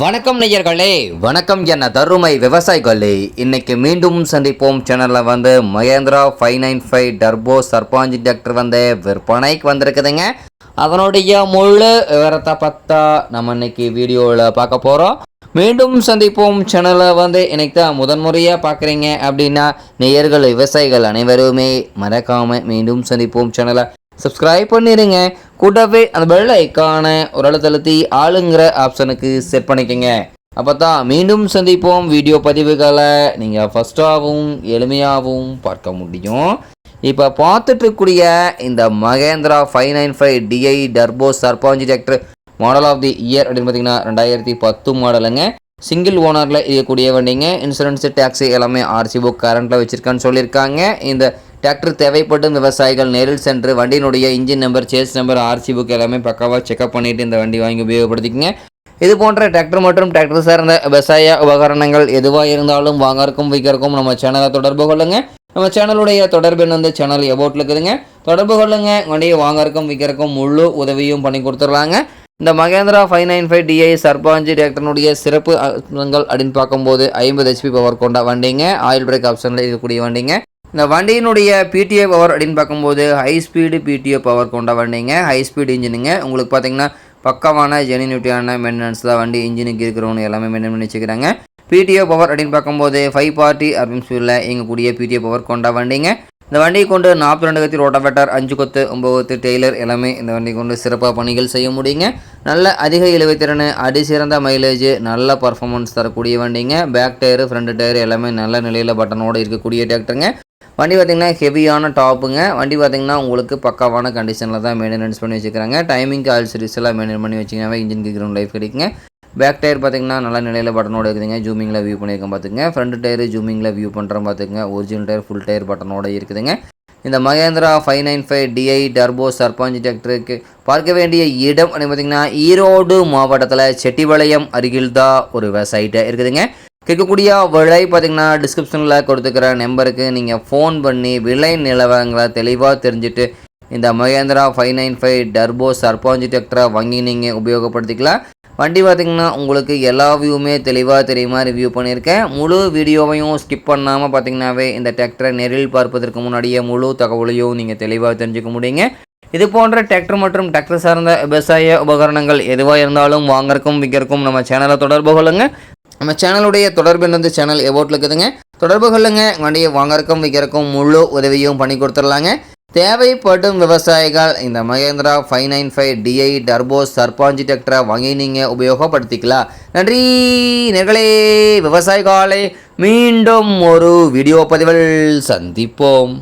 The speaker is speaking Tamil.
வணக்கம் நேயர்களே வணக்கம் என்ன தருமை விவசாயிகளே. இன்னைக்கு மீண்டும் சந்திப்போம். சேனலில் வந்து Mahindra five nine five turbo Sarpanch tractor வந்து விற்பனைக்கு வந்திருக்குதுங்க. அதனுடைய முழு விவரத்தை பார்த்தா நம்ம இன்னைக்கு வீடியோவில் பார்க்க போகிறோம் மீண்டும் சந்திப்போம். சேனலை வந்து இன்னைக்கு தான் முதன்முறையாக பார்க்குறீங்க அப்படின்னா நேயர்கள் விவசாயிகள் அனைவருமே மறக்காமல் மீண்டும் சந்திப்போம். சேனலை சப்ஸ்கிரைப் பண்ணிடுங்க கூட்டவே அந்த பெல் ஐக்கான ஒரு அழுத்தழுத்தி ஆளுங்கிற ஆப்ஷனுக்கு செட் பண்ணிக்கோங்க. அப்போ தான் மீண்டும் சந்திப்போம். வீடியோ பதிவுகளை நீங்கள் ஃபஸ்ட்டாகவும் எளிமையாகவும் பார்க்க முடியும். இப்போ பார்த்துட்ருக்கூடிய இந்த Mahindra five nine five DI turbo Sarpanch tractor model of the year அப்படின்னு பார்த்தீங்கன்னா ரெண்டாயிரத்தி பத்து மாடலுங்க சிங்கிள் ஓனரில் இருக்கக்கூடிய வண்டிங்க. இன்சூரன்ஸு டேக்ஸி எல்லாமே ஆர்சி புக் கரண்ட்டில் வச்சுருக்கான்னு சொல்லியிருக்காங்க. இந்த டிராக்டர் தேவைப்படும் விவசாயிகள் நேரில் சென்று வண்டியினுடைய engine number chassis number RC book எல்லாமே பக்காவாக செக்அப் பண்ணிவிட்டு இந்த வண்டி வாங்கி உபயோகப்படுத்திக்கங்க. இது போன்ற டிராக்டர் மற்றும் டிராக்டர் சார்ந்த விவசாய உபகரணங்கள் எதுவாக இருந்தாலும் வாங்கறக்கும் விற்கிறக்கும் நம்ம சேனலை தொடர்பு கொள்ளுங்க. நம்ம சேனலுடைய தொடர்பு வந்து சேனல் எபோட்டில் இருக்குதுங்க. தொடர்பு கொள்ளுங்கள் வண்டியை வாங்கறக்கும் விற்கிறக்கும் முழு உதவியும் பண்ணி கொடுத்துடலாங்க. இந்த Mahindra five nine five DI Sarpanch டிராக்டர்னுடைய சிறப்பு அம்சங்கள் அப்படின்னு பார்க்கும்போது ஐம்பது ஹெச்பி பவர் கொண்ட வண்டிங்க. ஆயில் பிரேக் ஆப்ஷனில் இருக்கக்கூடிய வண்டிங்க. இந்த வண்டியினுடைய பிடிஏ பவர் அப்படின்னு பார்க்கும்போது ஹை ஸ்பீடு பிடிஏ பவர் கொண்ட வண்டிங்க. ஹை ஸ்பீடு இன்ஜினுங்க உங்களுக்கு பார்த்தீங்கன்னா பக்கமான ஜெனினியூட்டியான மெயின்டெனன்ஸ் தான் வண்டி இன்ஜினுக்கு இருக்கிறவங்க எல்லாமே மெயின்டைன் பண்ணி வச்சுக்கிறாங்க. பிடிஓ பவர் அப்படின்னு பார்க்கும்போது ஃபைவ் பார்ட்டி அப்படின்னு ஸ்பீடில் இயங்கக்கூடிய பிடிஓ பவர் கொண்ட வண்டிங்க. இந்த வண்டியை கொண்டு நாற்பத்தி ரெண்டு கத்தி ரோட்டாவேட்டர் அஞ்சு கொத்து ஒம்பது கொத்து டெய்லர் எல்லாமே இந்த வண்டியை கொண்டு சிறப்பாக பணிகள் செய்ய முடியுங்க. நல்ல அதிக இழுவைத்திறன் அடி சிறந்த மைலேஜ் நல்ல பர்ஃபார்மன்ஸ் தரக்கூடிய வண்டிங்க. பேக் டயரு ஃப்ரண்ட் டயர் எல்லாமே நல்ல நிலையில் பட்டனோடு இருக்கக்கூடிய டிராக்டருங்க வண்டி பார்த்திங்கன்னா ஹெவியான டாப்புங்க வண்டி பார்த்திங்கன்னா உங்களுக்கு பக்காவான கண்டிஷனில் தான் மெயின்டெனன்ஸ் பண்ணி வச்சுக்கிறாங்க டைமிங் ஆயில் சீரிஸ் எல்லாம் மெயின்டைன் பண்ணி வச்சிங்கனாவே இன்ஜின் கிரவுண்ட் லைஃப் கிடைக்குங்க. பேக் டயர் பார்த்திங்கன்னா நல்ல நிலையில் பட்டனோட இருக்குதுங்க. ஜூமிங்கில் வியூ பண்ணியிருக்கேன் பார்த்துங்க ஃப்ரண்ட் டயர் ஜூமிங்கில் வியூ பண்ணுறோம் பார்த்துங்க ஒரிஜினல் டயர் ஃபுல் டயர் பட்டனோட இருக்குதுங்க. இந்த Mahindra five nine five DI turbo Sarpanch டிராக்டருக்கு பார்க்க வேண்டிய இடம் அப்படின்னு பார்த்திங்கன்னா ஈரோடு மாவட்டத்தில் செட்டிபாளையம் அருகில் தான் ஒரு வெப்சைட்டாக இருக்குதுங்க. கேட்கக்கூடிய விலை பார்த்திங்கன்னா டிஸ்கிரிப்ஷனில் கொடுத்துக்கிற நம்பருக்கு நீங்கள் ஃபோன் பண்ணி விலை நிலவரங்களை தெளிவாக தெரிஞ்சுட்டு இந்த Mahindra five nine five turbo Sarpanch டெக்டரை வாங்கி நீங்கள் உபயோகப்படுத்திக்கலாம். வண்டி பார்த்திங்கன்னா உங்களுக்கு எல்லா வியூவுமே தெளிவாக தெரியுமா ரிவ்யூ பண்ணியிருக்கேன். முழு வீடியோவையும் ஸ்கிப் பண்ணாமல் பார்த்தீங்கன்னாவே இந்த டிராக்டரை நேரில் பார்ப்பதற்கு முன்னாடியே முழு தகவலையும் நீங்கள் தெளிவாக தெரிஞ்சுக்க முடியுங்க. இது போன்ற டிராக்டர் மற்றும் டிராக்டர் சார்ந்த விவசாய உபகரணங்கள் எதுவாக இருந்தாலும் வாங்கறக்கும் விற்கிறக்கும் நம்ம சேனலை தொடர்பு கொள்ளுங்கள் நம்ம சேனலுடைய தொடர்பு வந்து சேனல் எவோட்டில் இருக்குதுங்க. தொடர்பு கொள்ளுங்க. வண்டியை வாங்கறக்கும் விற்கிறக்கும் முழு உதவியும் பண்ணி கொடுத்துடலாங்க. தேவைப்படும் விவசாயிகள் இந்த Mahindra five nine five DI turbo Sarpanch டிராக்டரை வாங்கி நீங்கள் உபயோகப்படுத்திக்கலாம். நன்றி. நேர்களே விவசாயிகளே மீண்டும் ஒரு வீடியோ பதிவில் சந்திப்போம்.